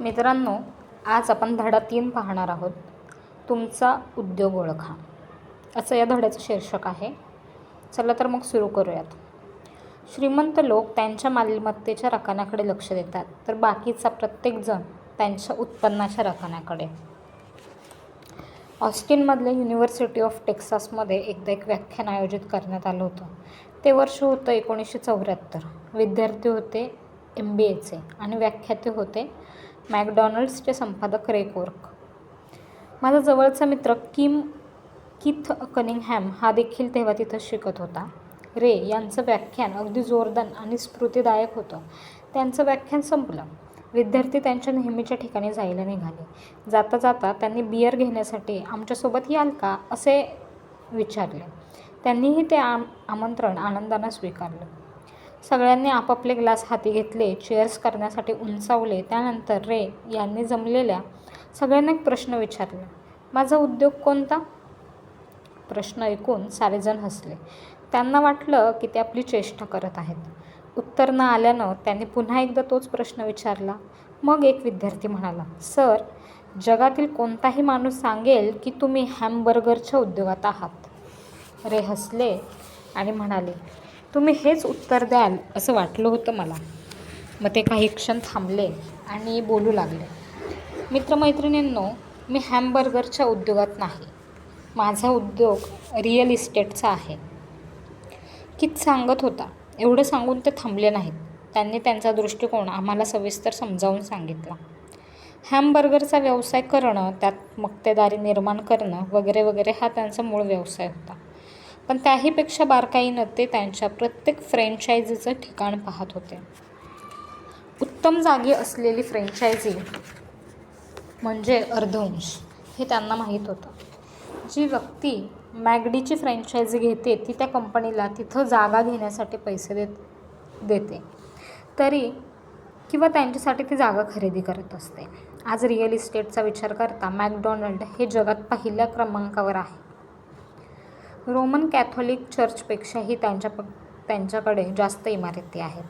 मित्रांनो आज आपण धडा तीन पाहणार आहोत. तुमचा उद्योग ओळखा. असं या धड्याचं शीर्षक आहे. चला तर मग सुरू करूयात. श्रीमंत लोक त्यांच्या मालमत्तेच्या रकान्याकडे लक्ष देतात तर बाकीचा प्रत्येकजण त्यांच्या उत्पन्नाच्या रकान्याकडे. ऑस्टिनमधल्या युनिव्हर्सिटी ऑफ टेक्सासमध्ये एकदा एक व्याख्यान आयोजित करण्यात आलं होतं. ते वर्ष होतं एकोणीसशे चौऱ्याहत्तर. विद्यार्थी होते एम बी एचे आणि व्याख्याते होते मॅकडॉनल्ड्सचे संपादक रे कोर्क माझा जवळचा मित्र किम किथ कनिंगहॅम हा देखील तेव्हा तिथं शिकत होता. रे यांचं व्याख्यान अगदी जोरदार आणि स्फूर्तीदायक होतं. त्यांचं व्याख्यान संपलं. विद्यार्थी त्यांच्या नेहमीच्या ठिकाणी जायला निघाले. जाता जाता त्यांनी बियर घेण्यासाठी आमच्यासोबत याल का असे विचारले. त्यांनीही ते आम आमंत्रण आनंदानं स्वीकारलं. सगळ्यांनी आपापले ग्लास हाती घेतले चेअर्स करण्यासाठी उंचावले. त्यानंतर रे यांनी जमलेल्या सगळ्यांना एक प्रश्न विचारला. माझा उद्योग कोणता? प्रश्न ऐकून सारेजण हसले. त्यांना वाटलं की ते आपली चेष्टा करत आहेत. उत्तर न आल्यानं त्यांनी पुन्हा एकदा तोच प्रश्न विचारला. मग एक विद्यार्थी म्हणाला सर जगातील कोणताही माणूस सांगेल की तुम्ही हॅमबर्गरच्या उद्योगात आहात. रे हसले आणि म्हणाले तुम्ही हेच उत्तर द्याल असं वाटलं होतं मला. मग ते काही क्षण थांबले आणि बोलू लागले. मित्रमैत्रिणींनो मी हॅमबर्गरच्या उद्योगात नाही. माझा उद्योग रिअल इस्टेटचा आहे. कित सांगत होता? एवढं सांगून ते थांबले नाहीत. त्यांनी त्यांचा दृष्टिकोन आम्हाला सविस्तर समजावून सांगितला. हॅमबर्गरचा व्यवसाय करणं त्यात मक्तेदारी निर्माण करणं वगैरे वगैरे हा त्यांचा मूळ व्यवसाय होता. पण त्याहीपेक्षा बारकाईनं ते त्यांच्या प्रत्येक फ्रँचायझीचं ठिकाण पाहत होते. उत्तम जागी असलेली फ्रँचायझी म्हणजे अर्धवंश हे त्यांना माहीत होतं. जी व्यक्ती मॅगडीची फ्रँचायझी घेते ती त्या कंपनीला तिथं जागा घेण्यासाठी पैसे देत देते. तरी किंवा त्यांच्यासाठी ती जागा खरेदी करत असते. आज रिअल इस्टेटचा विचार करता मॅकडॉनल्ड हे जगात पहिल्या क्रमांकावर आहे. रोमन कॅथोलिक चर्चपेक्षाही त्यांच्या प त्यांच्याकडे जास्त इमारती आहेत.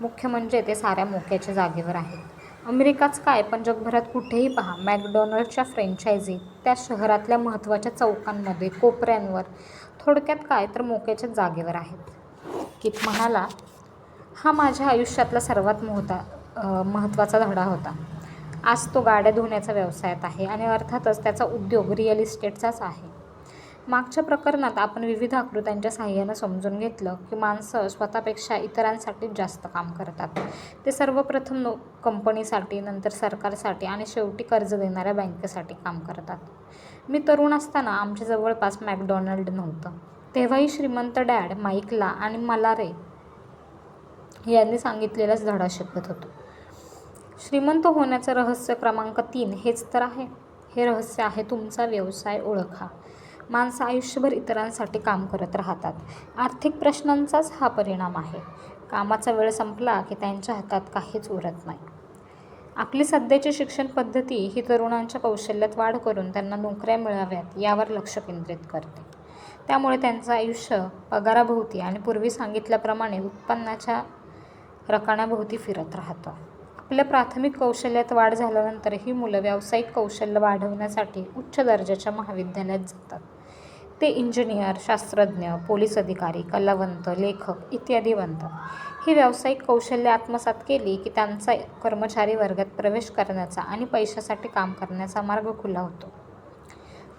मुख्य म्हणजे ते साऱ्या मोक्याच्या जागेवर आहेत. अमेरिकाच काय पण जगभरात कुठेही पहा मॅकडॉनल्डच्या फ्रँचायझी त्या शहरातल्या महत्त्वाच्या चौकांमध्ये कोपऱ्यांवर थोडक्यात काय तर मोक्याच्या जागेवर आहेत. कित म्हणाला हा माझ्या आयुष्यातला सर्वात मोहता महत्त्वाचा धडा होता. आज तो गाड्या धुण्याचा व्यवसायात आहे आणि अर्थातच त्याचा उद्योग रिअल इस्टेटचाच आहे. मागच्या प्रकरणात आपण विविध आकृत्यांच्या साहाय्यानं समजून घेतलं की माणसं स्वतःपेक्षा इतरांसाठी जास्त काम करतात. ते सर्वप्रथम नो कंपनीसाठी नंतर सरकारसाठी आणि शेवटी कर्ज देणाऱ्या बँकेसाठी काम करतात. मी तरुण असताना आमच्या जवळपास मॅकडॉनल्ड नव्हतं. तेव्हाही श्रीमंत डॅड माईकला आणि मला रे यांनी सांगितलेलाच धडा शिकत होतो. श्रीमंत होण्याचं रहस्य क्रमांक तीन हेच तर आहे. हे रहस्य आहे तुमचा व्यवसाय ओळखा. माणसं आयुष्यभर इतरांसाठी काम करत राहतात. आर्थिक प्रश्नांचाच हा परिणाम आहे. कामाचा वेळ संपला की त्यांच्या हातात काहीच उरत नाही. आपली सध्याची शिक्षण पद्धती ही तरुणांच्या कौशल्यात वाढ करून त्यांना नोकऱ्या मिळाव्यात यावर लक्ष केंद्रित करते. त्यामुळे त्यांचं आयुष्य पगाराभोवती आणि पूर्वी सांगितल्याप्रमाणे उत्पन्नाच्या रकाण्याभोवती फिरत राहतं. आपल्या प्राथमिक कौशल्यात वाढ झाल्यानंतर ही मुलं व्यावसायिक कौशल्य वाढवण्यासाठी उच्च दर्जाच्या महाविद्यालयात जातात. ते इंजिनियर शास्त्रज्ञ पोलीस अधिकारी कलावंत लेखक इत्यादी बनतात. ही व्यावसायिक कौशल्य आत्मसात केली की त्यांचा कर्मचारी वर्गात प्रवेश करण्याचा आणि पैशासाठी काम करण्याचा मार्ग खुला होतो.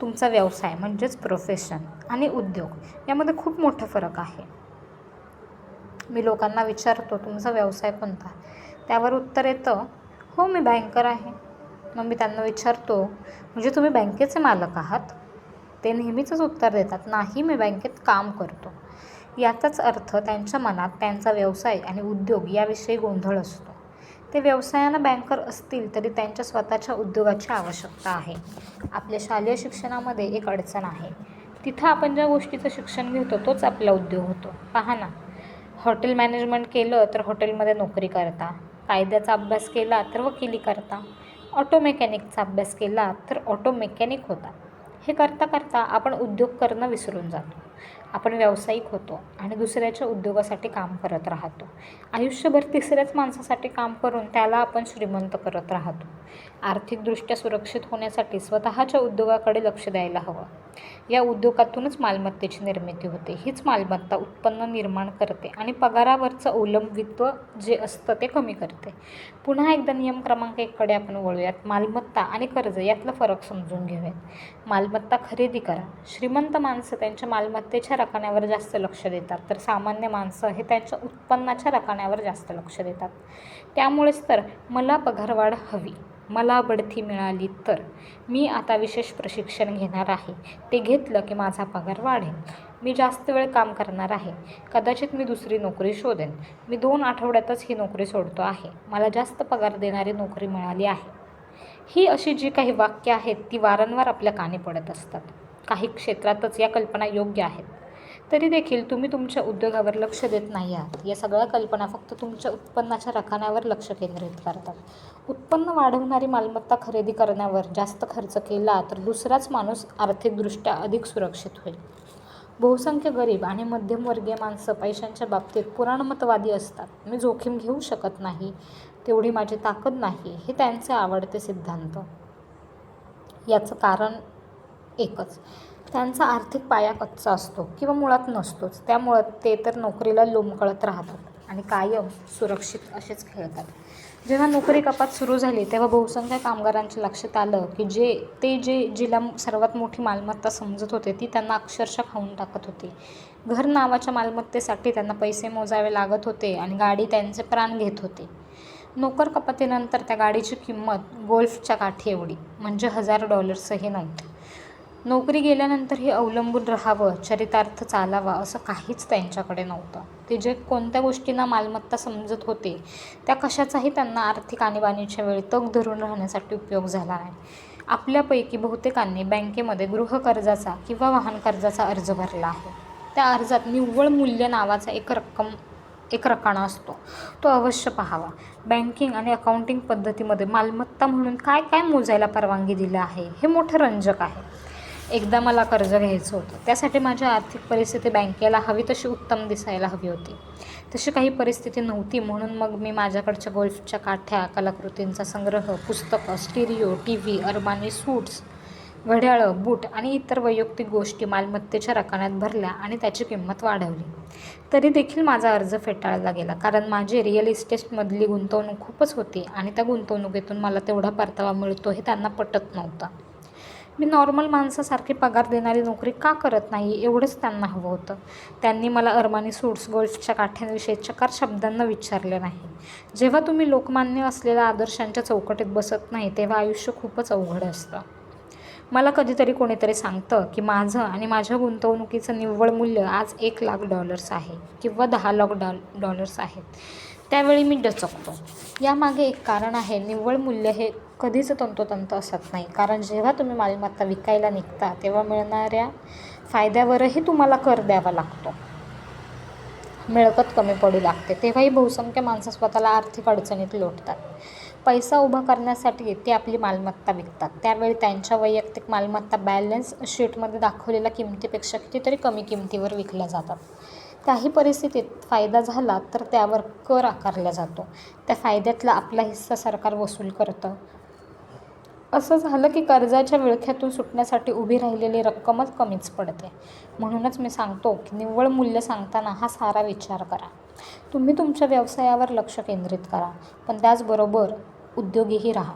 तुमचा व्यवसाय म्हणजेच प्रोफेशन आणि उद्योग यामध्ये खूप मोठा फरक आहे. मी लोकांना विचारतो तुमचा व्यवसाय कोणता? त्यावर उत्तर येतं हो मी बँकर आहे. मग मी त्यांना विचारतो म्हणजे तुम्ही बँकेचे मालक आहात? ते नेहमीचंच उत्तर देतात नाही मी बँकेत काम करतो. याचाच अर्थ त्यांच्या मनात त्यांचा व्यवसाय आणि उद्योग याविषयी गोंधळ असतो. ते व्यवसायानं बँकर असतील तरी त्यांच्या स्वतःच्या उद्योगाची आवश्यकता आहे. आपल्या शालेय शिक्षणामध्ये एक अडचण आहे. तिथं आपण ज्या गोष्टीचं शिक्षण घेतो तोच आपला उद्योग होतो. पहा ना हॉटेल मॅनेजमेंट केलं तर हॉटेलमध्ये नोकरी करता कायद्याचा अभ्यास केला तर वकिली करता ऑटो मेकॅनिकचा अभ्यास केला तर ऑटो मेकॅनिक होता. हे करता करता आपण उद्योग करणं विसरून जातो. आपण व्यावसायिक होतो आणि दुसऱ्याच्या उद्योगासाठी काम करत राहतो. आयुष्यभर तिसऱ्याच माणसासाठी काम करून त्याला आपण श्रीमंत करत राहतो. आर्थिकदृष्ट्या सुरक्षित होण्यासाठी स्वतःच्या उद्योगाकडे लक्ष द्यायला हवं. या उद्योगातूनच मालमत्तेची निर्मिती होते. हीच मालमत्ता उत्पन्न निर्माण करते आणि पगारावरचं अवलंबित्व जे असतं ते कमी करते. पुन्हा एकदा नियम क्रमांक एककडे आपण वळूयात. मालमत्ता आणि कर्ज यातला फरक समजून घेऊयात. मालमत्ता खरेदी करा. श्रीमंत माणसं त्यांच्या मालमत्तेच्या रकान्यावर जास्त लक्ष देतात तर सामान्य माणसं हे त्यांच्या उत्पन्नाच्या रकान्यावर जास्त लक्ष देतात. त्यामुळेच तर मला पगारवाढ हवी. मला बढती मिळाली तर. मी आता विशेष प्रशिक्षण घेणार आहे. ते घेतलं की माझा पगार वाढेल. मी जास्त वेळ काम करणार आहे. कदाचित मी दुसरी नोकरी शोधेन. मी दोन आठवड्यातच ही नोकरी सोडतो आहे. मला जास्त पगार देणारी नोकरी मिळाली आहे. ही अशी जी काही वाक्य आहेत ती वारंवार आपल्या काने पडत असतात. काही क्षेत्रातच या कल्पना योग्य आहेत. तरी देखील तुम्ही तुमच्या उद्योगावर लक्ष देत नाही आहात. या सगळ्या कल्पना फक्त तुमच्या उत्पन्नाच्या रकण्यावर लक्ष केंद्रित करतात. उत्पन्न वाढवणारी मालमत्ता खरेदी करण्यावर जास्त खर्च केला तर दुसराच माणूस आर्थिकदृष्ट्या अधिक सुरक्षित होईल. बहुसंख्य गरीब आणि मध्यमवर्गीय माणसं पैशांच्या बाबतीत पुराणमतवादी असतात. मी जोखीम घेऊ शकत नाही तेवढी माझी ताकद नाही हे त्यांचे आवडते सिद्धांत. याचं कारण एकच. त्यांचा आर्थिक पाया कच्चा असतो किंवा मुळात नसतोच. त्यामुळं ते तर नोकरीला लोंबकळत राहतात आणि कायम सुरक्षित असेच खेळतात. जेव्हा नोकरी कपात सुरू झाली तेव्हा बहुसंख्य कामगारांच्या लक्षात आलं की जे ते जे जिला सर्वात मोठी मालमत्ता समजत होते ती त्यांना अक्षरशः खाऊन टाकत होती. घर नावाच्या मालमत्तेसाठी त्यांना पैसे मोजावे लागत होते आणि गाडी त्यांचे प्राण घेत होती. नोकर कपातीनंतर त्या गाडीची किंमत गोल्फच्या काठी एवढी म्हणजे हजार डॉलर्सही नव्हती. नोकरी गेल्यानंतर हे अवलंबून राहावं चरितार्थ चालावा असं काहीच त्यांच्याकडे नव्हतं. ते जे कोणत्या गोष्टींना मालमत्ता समजत होते त्या कशाचाही त्यांना आर्थिक आणीबाणीच्या वेळी तग धरून राहण्यासाठी उपयोग झाला नाही. आपल्यापैकी बहुतेकांनी बँकेमध्ये गृहकर्जाचा किंवा वाहन कर्जाचा अर्ज भरला आहे. त्या अर्जात निव्वळ मूल्य नावाचा एक रक्कम एक रकाना असतो. तो अवश्य पाहावा. बँकिंग आणि अकाउंटिंग पद्धतीमध्ये मालमत्ता म्हणून काय काय मोजायला परवानगी दिलं आहे? हे मोठं रंजक आहे. एकदा मला कर्ज घ्यायचं होतं. त्यासाठी माझी आर्थिक परिस्थिती बँकेला हवी तशी उत्तम दिसायला हवी होती. तशी काही परिस्थिती नव्हती म्हणून मग मी माझ्याकडच्या गोल्फच्या काठ्या कलाकृतींचा संग्रह पुस्तकं stereo T V Armani suits घड्याळं बूट आणि इतर वैयक्तिक गोष्टी मालमत्तेच्या रकान्यात भरल्या आणि त्याची किंमत वाढवली. तरी देखील माझा अर्ज फेटाळला गेला कारण माझी रिअल इस्टेटमधली गुंतवणूक खूपच होती आणि त्या गुंतवणुकीतून मला तेवढा परतावा मिळतो हे त्यांना पटत नव्हतं. मी नॉर्मल माणसासारखी पगार देणारी नोकरी का करत नाही एवढंच त्यांना हवं होतं. त्यांनी मला अरमानी सूट्स गोल्फच्या काठ्यांविषयी चकार शब्दांना विचारले नाही. जेव्हा तुम्ही लोकमान्य असलेल्या आदर्शांच्या चौकटीत बसत नाही तेव्हा आयुष्य खूपच अवघड असतं. मला कधीतरी कोणीतरी सांगतं की माझं आणि माझ्या गुंतवणुकीचं निव्वळ मूल्य आज एक लाख डॉलर्स आहे किंवा दहा लाख डॉ डॉलर्स आहेत त्यावेळी मी डचकतो. यामागे एक कारण आहे निव्वळ मूल्य हे कधीच तंतोतंत असत नाही. कारण जेव्हा तुम्ही मालमत्ता विकायला निघता तेव्हा मिळणाऱ्या फायद्यावरही तुम्हाला कर द्यावा लागतो. मिळकत कमी पडू लागते. तेव्हाही बहुसंख्य माणसं स्वतःला आर्थिक अडचणीत लोटतात. पैसा उभा करण्यासाठी ते आपली मालमत्ता विकतात. त्यावेळी त्यांच्या वैयक्तिक मालमत्ता बॅलन्स शीटमध्ये दाखवलेल्या किमतीपेक्षा कितीतरी कमी किमतीवर विकल्या जातात. काही परिस्थितीत फायदा झाला तर त्यावर कर आकारला जातो. त्या फायद्यातला आपला हिस्सा सरकार वसूल करतं. असं झालं की कर्जाच्या विळख्यातून सुटण्यासाठी उभी राहिलेली रक्कमच कमीच पडते. म्हणूनच मी सांगतो की निव्वळ मूल्य सांगताना हा सारा विचार करा. तुम्ही तुमच्या व्यवसायावर लक्ष केंद्रित करा. पण त्याचबरोबर उद्योगीही राहा.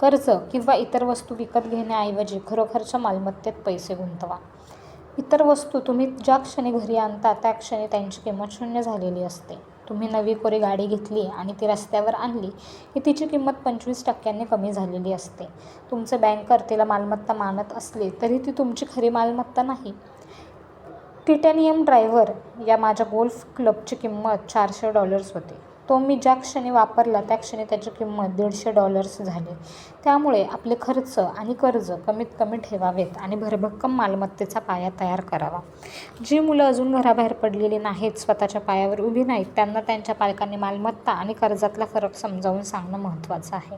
कर्ज किंवा इतर वस्तू विकत घेण्याऐवजी खरोखरच्या मालमत्तेत पैसे गुंतवा. इतर वस्तू तुम्ही ज्या क्षणी घरी आणता त्या क्षणी त्यांची किंमत शून्य झालेली असते. तुम्ही नवी कोरी गाडी घेतली आणि ती रस्त्यावर आणली की तिची किंमत पंचवीस टक्क्यांनी कमी झालेली असते. तुमचे बँकर तिला मालमत्ता मानत असले तरी ती तुमची खरी मालमत्ता नाही. टिटॅनियम ड्रायव्हर या माझ्या गोल्फ क्लबची किंमत चारशे डॉलर्स होती. तो मी ज्या क्षणी वापरला त्या क्षणी त्याची किंमत दीडशे डॉलर्स झाली. त्यामुळे आपले खर्च आणि कर्ज कमीत कमी ठेवावेत आणि भरभक्कम मालमत्तेचा पाया तयार करावा. जी मुलं अजून घराबाहेर पडलेली नाहीत स्वतःच्या पायावर उभी नाहीत त्यांना त्यांच्या पालकांनी मालमत्ता आणि कर्जातला फरक समजावून सांगणं महत्त्वाचं आहे.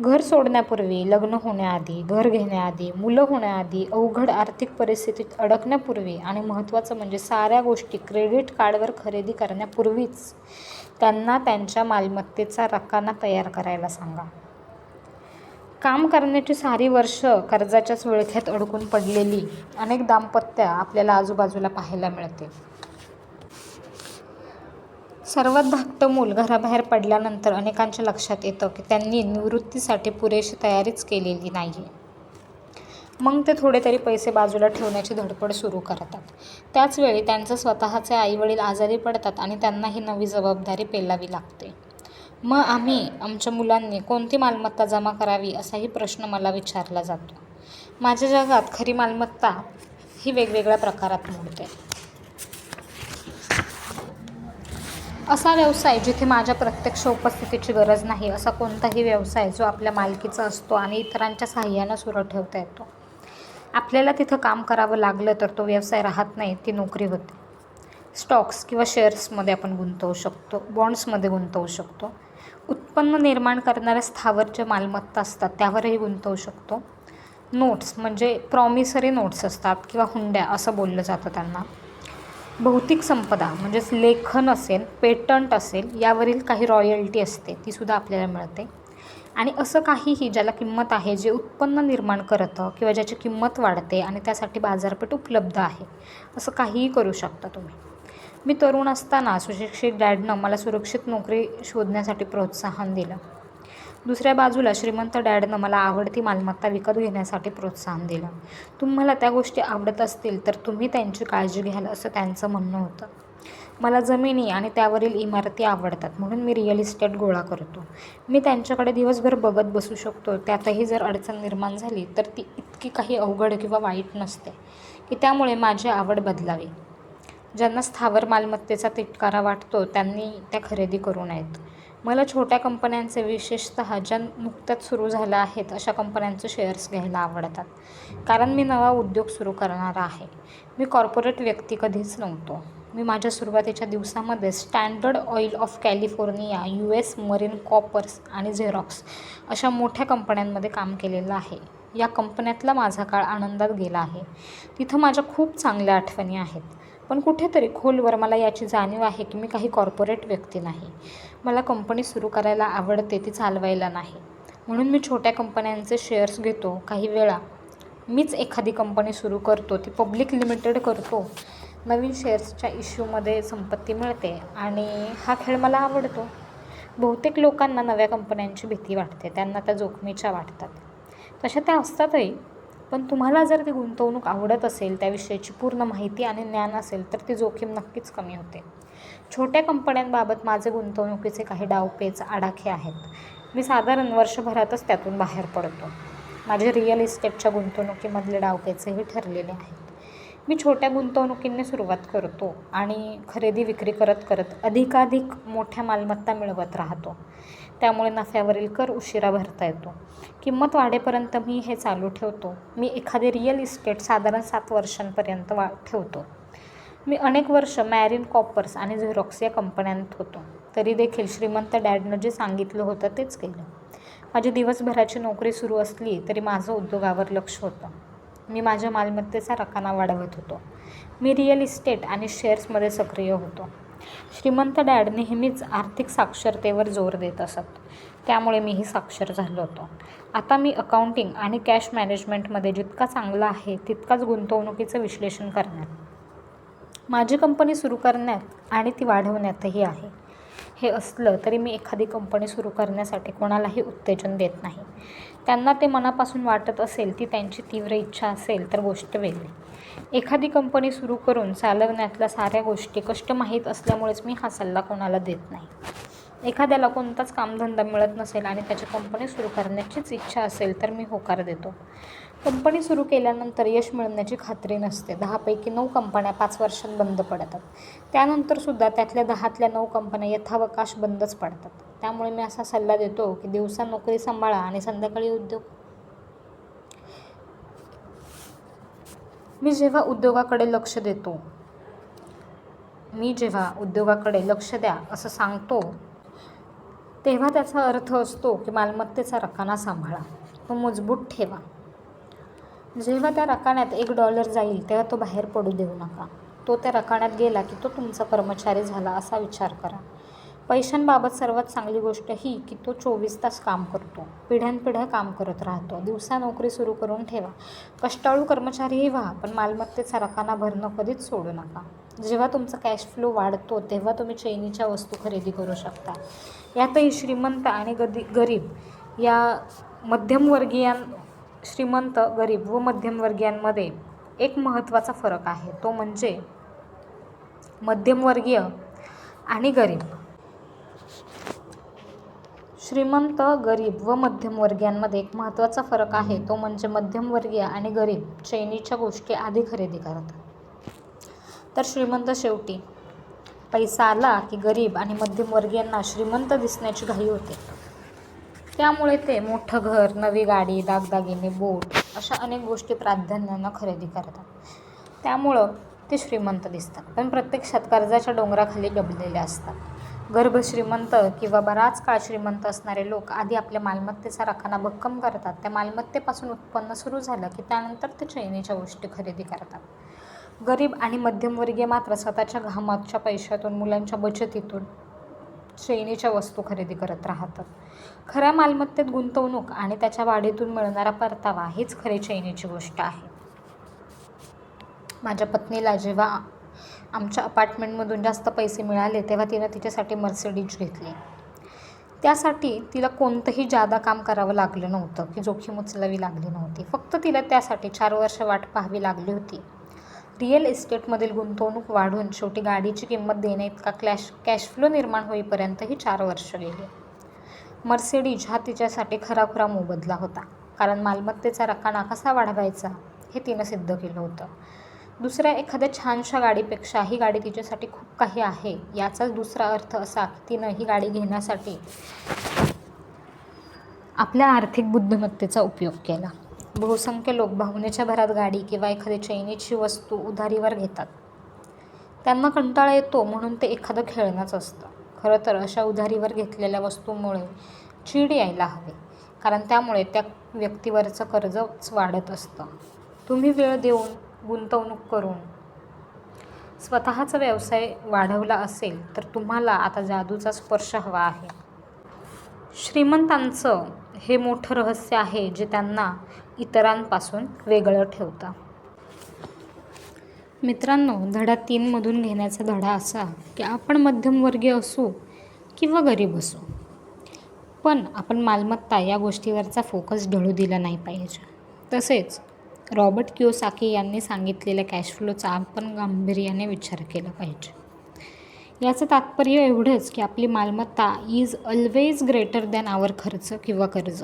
घर सोडण्यापूर्वी लग्न होण्याआधी घर घेण्याआधी मुलं होण्याआधी अवघड आर्थिक परिस्थितीत अडकण्यापूर्वी आणि महत्त्वाचं म्हणजे साऱ्या गोष्टी क्रेडिट कार्डवर खरेदी करण्यापूर्वीच त्यांना त्यांच्या मालमत्तेचा रकाना तयार करायला सांगा. काम करण्याची सारी वर्ष कर्जाच्याच विळख्यात अडकून पडलेली अनेक दाम्पत्य आपल्याला आजूबाजूला पाहायला मिळते. सर्वात धाकटं मूल घराबाहेर पडल्यानंतर अनेकांच्या लक्षात येतं की त्यांनी निवृत्तीसाठी पुरेशी तयारीच केलेली नाही आहे मग ते थोडे तरी पैसे बाजूला ठेवण्याची धडपड सुरू करतात. त्याचवेळी त्यांचं स्वतःचे आईवडील आजारी पडतात आणि त्यांना ही नवी जबाबदारी पेलावी लागते. मग आम्ही आमच्या मुलांनी कोणती मालमत्ता जमा करावी असाही प्रश्न मला विचारला जातो. माझ्या जगात खरी मालमत्ता ही वेगवेगळ्या प्रकारात मोडते. असा व्यवसाय जिथे माझ्या प्रत्यक्ष उपस्थितीची गरज नाही असा कोणताही व्यवसाय जो आपल्या मालकीचा असतो आणि इतरांच्या साह्यानं सुरू ठेवता येतो. आपल्याला तिथं काम करावं लागलं तर तो व्यवसाय राहत नाही ती नोकरी होते. स्टॉक्स किंवा शेअर्समध्ये आपण गुंतवू शकतो बॉन्ड्समध्ये गुंतवू शकतो. उत्पन्न निर्माण करणाऱ्या स्थावर ज्या मालमत्ता असतात त्यावरही गुंतवू शकतो. नोट्स म्हणजे प्रॉमिसरी नोट्स असतात किंवा हुंड्या असं बोललं जातं त्यांना. भौतिक संपदा म्हणजेच लेखन असेल पेटंट असेल यावरील काही रॉयल्टी असते तीसुद्धा आपल्याला मिळते. आणि असं काहीही ज्याला किंमत आहे जे उत्पन्न निर्माण करतं किंवा ज्याची किंमत वाढते आणि त्यासाठी बाजारपेठ उपलब्ध आहे असं काहीही करू शकता तुम्ही. मी तरुण असताना सुशिक्षित डॅडनं मला सुरक्षित नोकरी शोधण्यासाठी प्रोत्साहन दिलं. दुसऱ्या बाजूला श्रीमंत डॅडनं मला आवडती मालमत्ता विकत घेण्यासाठी प्रोत्साहन दिलं. तुम्हाला त्या गोष्टी आवडत असतील तर तुम्ही त्यांची काळजी घ्याल असं त्यांचं म्हणणं होतं. मला जमिनी आणि त्यावरील इमारती आवडतात म्हणून मी रिअल इस्टेट गोळा करतो. मी त्यांच्याकडे दिवसभर बघत बसू शकतो त्यातही जर अडचण निर्माण झाली तर ती इतकी काही अवघड किंवा वाईट नसते की त्यामुळे माझी आवड बदलावी. ज्यांना स्थावर मालमत्तेचा तिटकारा वाटतो त्यांनी त्या खरेदी करू नयेत. मला छोट्या कंपन्यांचे विशेषतः ज्या नुकत्याच सुरू झाल्या आहेत अशा कंपन्यांचे शेअर्स घ्यायला आवडतात. कारण मी नवा उद्योग सुरू करणारा आहे. मी कॉर्पोरेट व्यक्ती कधीच नव्हतो. मी माझ्या सुरुवातीच्या दिवसामध्ये Standard Oil of California U S Marine Corps आणि झेरॉक्स अशा मोठ्या कंपन्यांमध्ये काम केलेलं आहे. या कंपन्यातला माझा काळ आनंदात गेला आहे. तिथं माझ्या खूप चांगल्या आठवणी आहेत. पण कुठेतरी खोलवर मला याची जाणीव आहे की मी काही कॉर्पोरेट व्यक्ती नाही. मला कंपनी सुरू करायला आवडते ती चालवायला नाही. म्हणून मी छोट्या कंपन्यांचे शेअर्स घेतो. काही वेळा मीच एखादी कंपनी सुरू करतो ती पब्लिक लिमिटेड करतो. नवीन शेअर्सच्या इश्यूमध्ये संपत्ती मिळते आणि हा खेळ मला आवडतो. बहुतेक लोकांना नव्या कंपन्यांची भीती वाटते. त्यांना त्या जोखमीच्या वाटतात. तशा त्या असतातही. पण तुम्हाला जर ती गुंतवणूक आवडत असेल त्याविषयीची पूर्ण माहिती आणि ज्ञान असेल तर ती जोखीम नक्कीच कमी होते. छोट्या कंपन्यांबाबत माझे गुंतवणुकीचे काही डावपेच आडाखे आहेत. मी साधारण वर्षभरातच त्यातून बाहेर पडतो. माझे रिअल इस्टेटच्या गुंतवणुकीमधले डावपेचेही ठरलेले आहेत. मी छोट्या गुंतवणुकींनी सुरुवात करतो आणि खरेदी विक्री करत करत अधिकाधिक मोठ्या मालमत्ता मिळवत राहतो. त्यामुळे नफ्यावरील कर उशिरा भरता येतो. किंमत वाढेपर्यंत मी हे चालू ठेवतो. मी एखादे रिअल इस्टेट साधारण सात वर्षांपर्यंत वा ठेवतो. मी अनेक वर्ष मॅरिन कॉपर्स आणि झेरॉक्स या कंपन्यांत होतो. तरी देखील श्रीमंत डॅडनं जे सांगितलं होतं तेच केलं. माझी दिवसभराची नोकरी सुरू असली तरी माझं उद्योगावर लक्ष होतं. मी माझ्या मालमत्तेचा रकाना वाढवत होतो. मी रिअल इस्टेट आणि शेअर्समध्ये सक्रिय होतो. श्रीमंत डॅड नेहमीच आर्थिक साक्षरतेवर जोर देत असत. त्यामुळे मीही साक्षर झालो होतो. आता मी अकाउंटिंग आणि कॅश मॅनेजमेंटमध्ये जितका चांगला आहे तितकाच गुंतवणुकीचं विश्लेषण करण्यात माझी कंपनी सुरू करण्यात आणि ती वाढवण्यातही आहे. हे असलं तरी मी एखादी कंपनी सुरू करण्यासाठी कोणालाही उत्तेजन देत नाही. त्यांना ते मनापासून वाटत असेल ती त्यांची तीव्र इच्छा असेल तर गोष्ट वेगळी. एखादी कंपनी सुरू करून चालवण्यातल्या साऱ्या गोष्टी कष्ट माहीत असल्यामुळेच मी हा सल्ला कोणाला देत नाही. एखाद्याला कोणताच कामधंदा मिळत नसेल आणि त्याची कंपनी सुरू करण्याचीच इच्छा असेल तर मी होकार देतो. कंपनी सुरू केल्यानंतर यश मिळण्याची खात्री नसते. दहापैकी नऊ कंपन्या पाच वर्षात बंद पडतात. त्यानंतरसुद्धा त्यातल्या दहातल्या नऊ कंपन्या यथावकाश बंदच पडतात. त्यामुळे मी असा सल्ला देतो की दिवसा नोकरी सांभाळा आणि संध्याकाळी उद्योग मी जेव्हा उद्योगाकडे लक्ष देतो मी जेव्हा उद्योगाकडे लक्ष द्या असं सांगतो तेव्हा त्याचा अर्थ असतो की मालमत्तेचा रकाना सांभाळा. तो मजबूत ठेवा. जेव्हा त्या रकान्यात एक डॉलर जाईल तेव्हा तो बाहेर पडू देऊ नका. तो त्या रकान्यात गेला की तो तुमचा कर्मचारी झाला असा विचार करा. पैशांबाबत सर्वात चांगली गोष्ट ही की तो चोवीस तास काम करतो. पिढ्यानपिढ्या काम करत राहतो. दिवसा नोकरी सुरू करून ठेवा. कष्टाळू कर्मचारीही व्हा पण मालमत्तेचा रकाना भरणं कधीच सोडू नका. जेव्हा तुमचा कॅश फ्लो वाढतो तेव्हा तुम्ही चैनीच्या वस्तू खरेदी करू शकता. यातही श्रीमंत आणि गदी गरीब या मध्यमवर्गीयां श्रीमंत गरीब व मध्यमवर्गीयांमध्ये एक महत्त्वाचा फरक आहे. तो म्हणजे मध्यमवर्गीय आणि गरीब. श्रीमंत गरीब व मध्यमवर्गीयांमध्ये एक महत्त्वाचा फरक आहे. तो म्हणजे मध्यमवर्गीय आणि गरीब चैनीच्या गोष्टी आधी खरेदी करतात. तर श्रीमंत शेवटी पैसा आला की गरीब आणि मध्यमवर्गीयांना श्रीमंत दिसण्याची घाई होते. त्यामुळे ते मोठं घर नवी गाडी दागदागिने बोट अशा अनेक गोष्टी प्राधान्यानं खरेदी करतात. त्यामुळं ते श्रीमंत दिसतात. पण प्रत्यक्षात कर्जाच्या डोंगराखाली डबलेले असतात. गर्भ श्रीमंत किंवा बराच काळ श्रीमंत असणारे लोक आधी आपल्या मालमत्तेचा राखाना भक्कम करतात. त्या मालमत्तेपासून उत्पन्न सुरू झालं की त्यानंतर ते चैनीच्या गोष्टी खरेदी करतात. गरीब आणि मध्यमवर्गीय मात्र स्वतःच्या घामाच्या पैशातून मुलांच्या बचतीतून श्रेणीच्या वस्तू खरेदी करत राहतात. खऱ्या मालमत्तेत गुंतवणूक आणि त्याच्या वाढीतून मिळणारा परतावा हीच खरी चैनीची गोष्ट आहे. माझ्या पत्नीला जेव्हा आमच्या अपार्टमेंटमधून जास्त पैसे मिळाले तेव्हा तिनं तिच्यासाठी मर्सिडीज घेतली. त्यासाठी तिला कोणतंही जादा काम करावं लागलं नव्हतं की जोखीम उचलावी लागली नव्हती. फक्त तिला त्यासाठी चार वर्ष वाट पाहावी लागली होती. रिअल इस्टेटमधील गुंतवणूक वाढून शेवटी गाडीची किंमत देणे इतका क्लॅश कॅश फ्लो निर्माण होईपर्यंतही चार वर्ष गेली. मर्सिडीज हा तिच्यासाठी खराखुरा मोबदला होता. कारण मालमत्तेचा रकाना कसा वाढवायचा हे तिनं सिद्ध केलं होतं. दुसऱ्या एखाद्या छानशा गाडीपेक्षा ही गाडी तिच्यासाठी खूप काही आहे याचाच दुसरा अर्थ असा की तिनं ही गाडी घेण्यासाठी आपल्या आर्थिक बुद्धिमत्तेचा उपयोग केला. बहुसंख्य लोक भावनेच्या भरात गाडी किंवा एखादी चैनीची वस्तू उधारीवर घेतात. त्यांना कंटाळा येतो म्हणून ते एखादं खेळणंच असतं. खरं तर अशा उधारीवर घेतलेल्या वस्तूमुळे चीड यायला हवी कारण त्यामुळे त्या व्यक्तीवरचं कर्जच वाढत असतं. तुम्ही वेळ देऊन गुंतवणूक करून स्वतःचा व्यवसाय वाढवला असेल तर तुम्हाला आता जादूचा स्पर्श हवा आहे. श्रीमंतांचं हे मोठं रहस्य आहे जे त्यांना इतरांपासून वेगळं ठेवतं. मित्रांनो धडा तीनमधून घेण्याचा धडा असा की आपण मध्यमवर्गीय असू किंवा गरीब असू पण आपण मालमत्ता या गोष्टीवरचा फोकस ढळू दिला नाही पाहिजे. तसेच रॉबर्ट किओसाकी यांनी सांगितलेल्या कॅश फ्लोचा आपण गांभीर्याने विचार केला पाहिजे. याचं तात्पर्य एवढंच की आपली मालमत्ता is always greater than our खर्च किंवा कर्ज.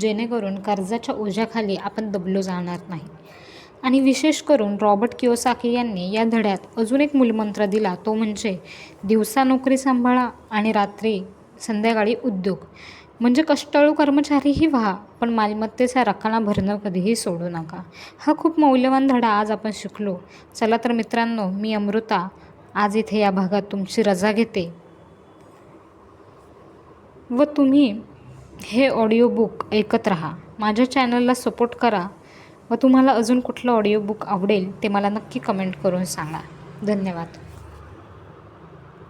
जेणेकरून कर्जाच्या ओझ्याखाली आपण दबलो जाणार नाही. आणि विशेष करून रॉबर्ट किओसाकी यांनी या धड्यात अजून एक मूलमंत्र दिला तो म्हणजे दिवसा नोकरी सांभाळा आणि रात्री संध्याकाळी उद्योग. म्हणजे कष्टाळू कर्मचारीही व्हा पण मालमत्तेचा रकाना भरणं कधीही सोडू नका. हा खूप मौल्यवान धडा आज आपण शिकलो. चला तर मित्रांनो मी अमृता आज इथे या भागात तुमची रजा घेते. व तुम्ही हे ऑडिओ बुक ऐकत राहा. माझ्या चॅनलला सपोर्ट करा. व तुम्हाला अजून कुठलं ऑडिओ बुक आवडेल ते मला नक्की कमेंट करून सांगा. धन्यवाद.